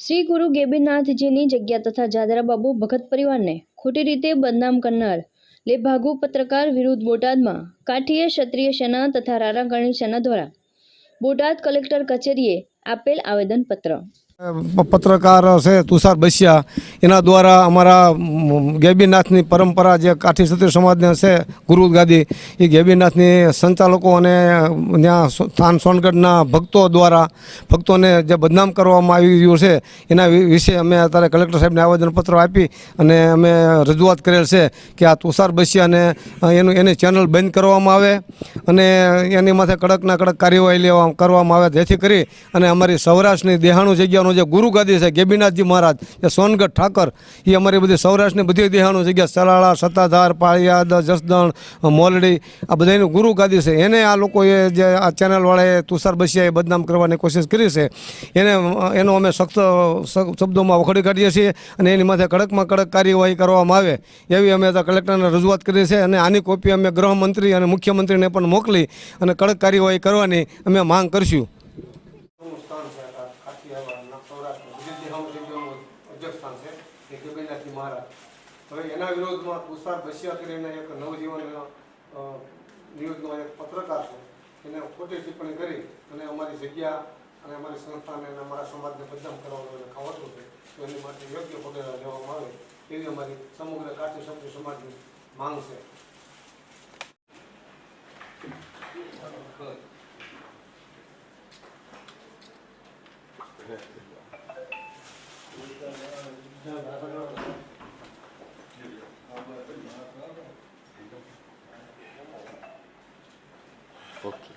શ્રી ગુરુ ગેબીનાથજીની જગ્યા તથા જાદરા બાબુ ભગત પરિવારને ખોટી રીતે બદનામ કરનાર લેભાગુ પત્રકાર વિરુદ્ધ બોટાદમાં કાઠીય ક્ષત્રિય સેના તથા રારાગણી સેના દ્વારા બોટાદ કલેક્ટર કચેરીએ આપેલ આવેદનપત્ર. પત્રકાર છે તુષાર બસિયા. એના દ્વારા અમારા ગેબીનાથની પરંપરા જે કાઠી ક્ષત્રિય સમાજને છે, ગુરુ ગાદી, એ ગેબીનાથની સંચાલકો અને ત્યાં સ્થાન સોનગઢના ભક્તો દ્વારા, ભક્તોને જે બદનામ કરવામાં આવી રહ્યું છે, એના વિશે અમે અત્યારે કલેક્ટર સાહેબને આવેદનપત્ર આપી અને અમે રજૂઆત કરેલ છે કે આ તુષાર બસિયાને એનું, એની ચેનલ બંધ કરવામાં આવે અને એની માથે કડકના કડક કાર્યવાહી લેવા, કરવામાં આવે, જેથી કરી અને અમારી સૌરાષ્ટ્રની દેહાણું જગ્યાનો જે ગુરુગાદી છે, ગેબીનાથજી મહારાજ, એ સોનગઢ ઠાકર, એ અમારી બધી સૌરાષ્ટ્રની બધી દેહાણું જગ્યા સલાળા, સત્તાધાર પાળિયાદ જસદણ, મોલડી, આ બધાની ગુરુગાદી છે. એને આ લોકોએ જે આ ચેનલવાળાએ તુષાર બસિયાએ બદનામ કરવાની કોશિશ કરી છે. એને, એનો અમે સખ્ત શબ્દોમાં વખોડી કાઢીએ છીએ અને એની માથે કડકમાં કડક કાર્યવાહી કરવામાં આવે એવી અમે કલેક્ટરને રજૂઆત કરી છે અને આની કોપી અમે ગૃહમંત્રી અને મુખ્યમંત્રીને પણ મોકલી અને કડક કાર્યવાહી કરવાની અમે માંગ કરશું. હવે એના વિરોધમાં તુષાર બસિયા કરીને એક નવજીવન ન્યૂઝનો એક પત્રકાર છે. એને ખોટી ટિપ્પણી કરી અને અમારી જગ્યા અને અમારી સંસ્થાને અને સમાજને બદનામ કરવાનું એને ખાવતું છે. તો એની માટે યોગ્ય પગલાં લેવામાં આવે એવી અમારી સમગ્ર કાઠી સમાજની માંગ છે. 먹기